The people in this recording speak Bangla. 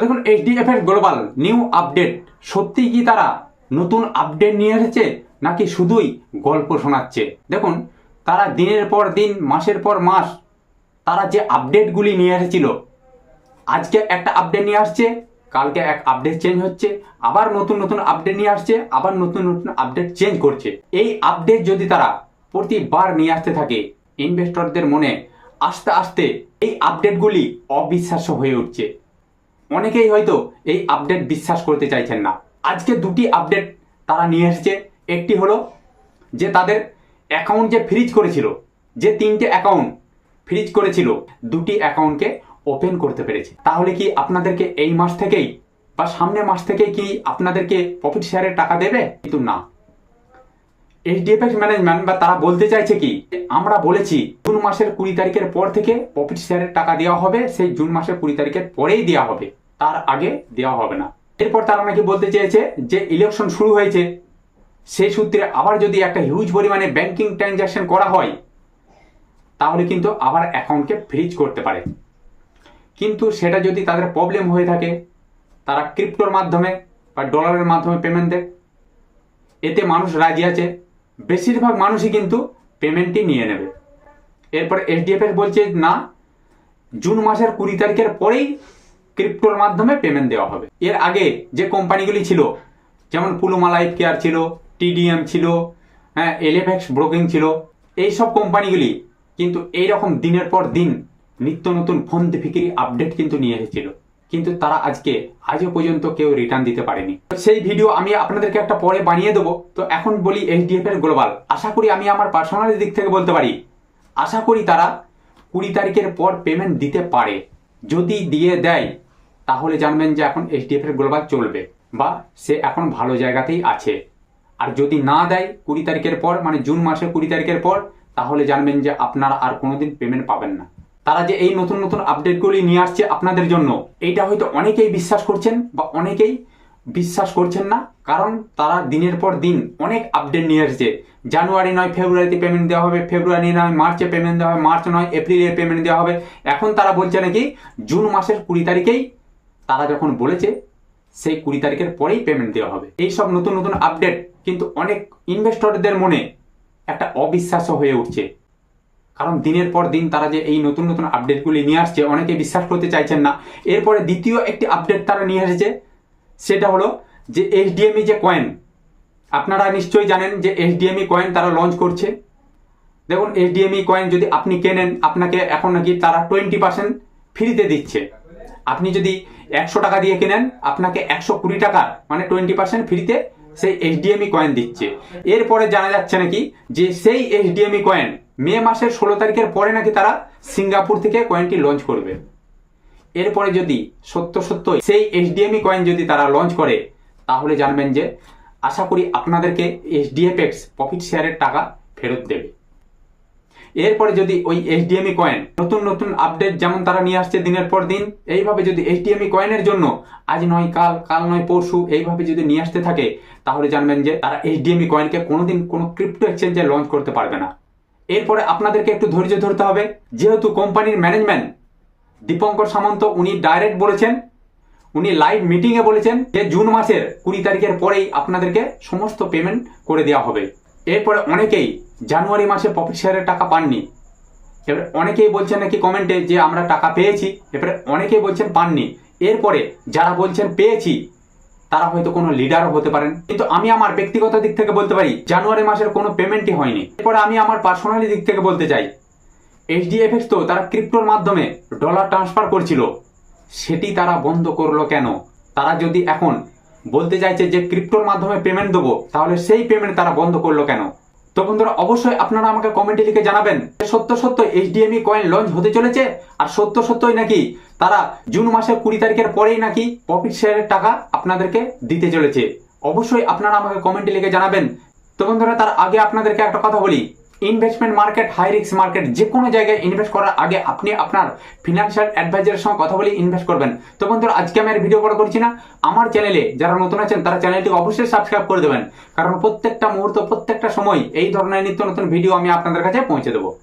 দেখুন এইচডিএফ এর গ্লোবাল নিউ আপডেট সত্যি কি তারা নতুন আপডেট নিয়ে এসেছে, নাকি শুধুই গল্প শোনাচ্ছে? দেখুন, তারা দিনের পর দিন, মাসের পর মাস, তারা যে আপডেটগুলি নিয়ে এসেছিল, আজকে একটা আপডেট নিয়ে আসছে, কালকে এক আপডেট চেঞ্জ হচ্ছে, আবার নতুন নতুন আপডেট নিয়ে আসছে, আবার নতুন নতুন আপডেট চেঞ্জ করছে। এই আপডেট যদি তারা প্রতিবার নিয়ে আসতে থাকে ইনভেস্টরদের মনে আস্তে আস্তে এই আপডেটগুলি অবিশ্বাস্য হয়ে উঠছে। অনেকেই হয়তো এই আপডেট বিশ্বাস করতে চাইছেন না। আজকে দুটি আপডেট তারা নিয়ে এসেছে। একটি হলো যে তাদের অ্যাকাউন্ট যে ফ্রিজ করেছিল, যে তিনটে অ্যাকাউন্ট ফ্রিজ করেছিল, দুটি অ্যাকাউন্টকে ওপেন করতে পেরেছে। তাহলে কি আপনাদেরকে এই মাস থেকেই বা সামনের মাস থেকেই কি আপনাদেরকে প্রফিট শেয়ারের টাকা দেবে? কিন্তু না। এইচডিএফএক্স ম্যানেজমেন্ট বা তারা বলতে চাইছে কি, আমরা বলেছি জুন মাসের কুড়ি তারিখের পর থেকে প্রফিট শেয়ারের টাকা দেওয়া হবে, সেই জুন মাসের কুড়ি তারিখের পরেই দেওয়া হবে। তার আগে দেওয়া হবে না। এরপর তারা নাকি বলতে চেয়েছে যে ইলেকশন শুরু হয়েছে। সেই সূত্রে আবার যদি একটা হিউজ পরিমাণে ব্যাংকিং ট্রানজাকশন করা হয়, তাহলে কিন্তু আবার অ্যাকাউন্টকে ফ্রিজ করতে পারে। কিন্তু সেটা যদি তাদের প্রবলেম হয়ে থাকে, তারা ক্রিপ্টোর মাধ্যমে বা ডলারের মাধ্যমে পেমেন্ট দেয়, এতে মানুষ রাজি আছে। বেশিরভাগ মানুষই কিন্তু পেমেন্টই নিয়ে নেবে। এরপর এইচডিএফএস বলছে না, জুন মাসের কুড়ি তারিখের পরেই ক্রিপ্টোর মাধ্যমে পেমেন্ট দেওয়া হবে। এর আগে যে কোম্পানিগুলি ছিল, যেমন পুলুমা লাইফ কেয়ার ছিল, টিডিএম ছিল হ্যাঁ এলিফেক্স ব্রোকিং ছিল এই সব কোম্পানিগুলি কিন্তু এই রকম দিনের পর দিন নিত্য নতুন ফোন ফিকিরি আপডেট কিন্তু নিয়ে এসেছিল। কিন্তু তারা আজকে, আজও পর্যন্ত কেউ রিটার্ন দিতে পারেনি। সেই ভিডিও আমি আপনাদেরকে একটা পরে বানিয়ে দেবো। তো এখন বলি এইচডিএফ এর গ্লোবাল আশা করি আমি আমার পার্সোনাল দিক থেকে বলতে পারি। আশা করি তারা কুড়ি তারিখের পর পেমেন্ট দিতে পারে। যদি দিয়ে দেয়, তাহলে জানবেন যে এখন এইচডিএফ এর গ্লোবাল চলবে বা সে এখন ভালো জায়গাতেই আছে। আর যদি না দেয় কুড়ি তারিখের পর মানে জুন মাসের কুড়ি তারিখের পর, তাহলে জানবেন যে আপনারা আর কোনোদিন পেমেন্ট পাবেন না। তারা যে এই নতুন নতুন আপডেটগুলি নিয়ে আসছে আপনাদের জন্য, এইটা হয়তো অনেকেই বিশ্বাস করছেন বা অনেকেই বিশ্বাস করছেন না, কারণ তারা দিনের পর দিন অনেক আপডেট নিয়ে এসেছে জানুয়ারি নয়, ফেব্রুয়ারিতে পেমেন্ট দেওয়া হবে, ফেব্রুয়ারি নয়, মার্চে পেমেন্ট দেওয়া হবে, মার্চ নয়, এপ্রিলে পেমেন্ট দেওয়া হবে। এখন তারা বলছে নাকি, জুন মাসের কুড়ি তারিখেই তারা যখন বলেছে, সেই কুড়ি তারিখের পরেই পেমেন্ট দেওয়া হবে। এই সব নতুন নতুন আপডেট কিন্তু অনেক ইনভেস্টরদের মনে একটা অবিশ্বাস্য হয়ে উঠছে। কারণ দিনের পর দিন তারা যে এই নতুন নতুন আপডেটগুলি নিয়ে আসছে, অনেকে বিশ্বাস করতে চাইছেন না। এরপরে দ্বিতীয় একটি আপডেট তারা নিয়ে এসেছে, সেটা হলো যে এইচডিএমই যে কয়েন আপনারা নিশ্চয়ই জানেন যে এইচডিএমই কয়েন তারা লঞ্চ করছে। দেখুন এইচডিএমই কয়েন যদি আপনি কেনেন, আপনাকে এখন নাকি তারা টোয়েন্টি পার্সেন্ট ফ্রিতে দিচ্ছে। আপনি যদি একশো টাকা দিয়ে কেনেন, আপনাকে একশো কুড়ি টাকা মানে টোয়েন্টি পার্সেন্ট ফ্রিতে সেই এইচডিএমই কয়েন দিচ্ছে। এরপরে জানা যাচ্ছে নাকি যে সেই এইচডিএমই কয়েন মে মাসের ষোলো তারিখের পরে নাকি তারা সিঙ্গাপুর থেকে কয়েনটি লঞ্চ করবে। এরপরে যদি সত্য সত্য সেই এইচডিএমই কয়েন যদি তারা লঞ্চ করে, তাহলে জানবেন যে আশা করি আপনাদেরকে এইচডিএফএক্স প্রফিট শেয়ারের টাকা ফেরত দেবে। এরপরে যদি ওই এইচডিএমই কয়েন নতুন নতুন আপডেট যেমন তারা নিয়ে আসছে দিনের পর দিন, এইভাবে যদি এইচডিএমই কয়েনের জন্য আজ নয়, কাল কাল নয়, পরশু এইভাবে যদি নিয়ে আসতে থাকে, তাহলে জানবেন যে তারা এইচডিএমই কয়েনকে কোনোদিন কোনো ক্রিপ্টো এক্সচেঞ্জে লঞ্চ করতে পারবে না। এরপরে আপনাদেরকে একটু ধৈর্য ধরতে হবে। যেহেতু কোম্পানির ম্যানেজমেন্ট দীপঙ্কর সামন্ত, উনি ডাইরেক্ট বলেছেন, উনি লাইভ মিটিংয়ে বলেছেন যে জুন মাসের কুড়ি তারিখের পরেই আপনাদেরকে সমস্ত পেমেন্ট করে দেওয়া হবে। এরপরে অনেকেই জানুয়ারি মাসে প্রফিট শেয়ারের টাকা পাননি। এবার অনেকেই বলছেন নাকি কমেন্টে যে আমরা টাকা পেয়েছি। এবারে অনেকেই বলছেন পাননি। এরপরে যারা বলছেন পেয়েছি তারা হয়তো কোনো লিডারও হতে পারেন। কিন্তু আমি আমার ব্যক্তিগত দিক থেকে বলতে পারি, জানুয়ারি মাসের কোনো পেমেন্টই হয়নি। এরপরে আমি আমার পার্সোনালি দিক থেকে বলতে চাই এইচডিএফএক্স তো তারা ক্রিপ্টোর মাধ্যমে ডলার ট্রান্সফার করছিল, সেটি তারা বন্ধ করল কেন? তারা যদি এখন বলতে চাইছে যে ক্রিপ্টোর মাধ্যমে পেমেন্ট দেবো, তাহলে সেই পেমেন্ট তারা বন্ধ করল কেন? তো বন্ধুরা, অবশ্যই আপনারা আমাকে কমেন্টে লিখে জানাবেন সত্য সত্য এইচডিএমই কয়েন লঞ্চ হতে চলেছে আর সত্য সত্যই নাকি তারা জুন মাসের কুড়ি তারিখের পরেই নাকি প্রফিট শেয়ারের টাকা আপনাদেরকে দিতে চলেছে। অবশ্যই আপনারা আমাকে কমেন্টে লিখে জানাবেন। তো বন্ধুরা, তার আগে আপনাদেরকে একটা কথা বলি। ইনভেস্টমেন্ট মার্কেট হাই রিক্স মার্কেট যে কোনো জায়গায় ইনভেস্ট করার আগে আপনি আপনার ফিনান্সিয়াল অ্যাডভাইজারের সঙ্গে কথা বলে ইনভেস্ট করবেন। তো বন্ধুরা, আজকে আমি আর ভিডিও বড় করছি না। আমার চ্যানেলে যারা নতুন আছেন, তারা চ্যানেলটি অবশ্যই সাবস্ক্রাইব করে দেবেন। কারণ প্রত্যেকটা মুহূর্ত, প্রত্যেকটা সময় এই ধরনের নিত্য নতুন ভিডিও আমি আপনাদের কাছে পৌঁছে দেবো।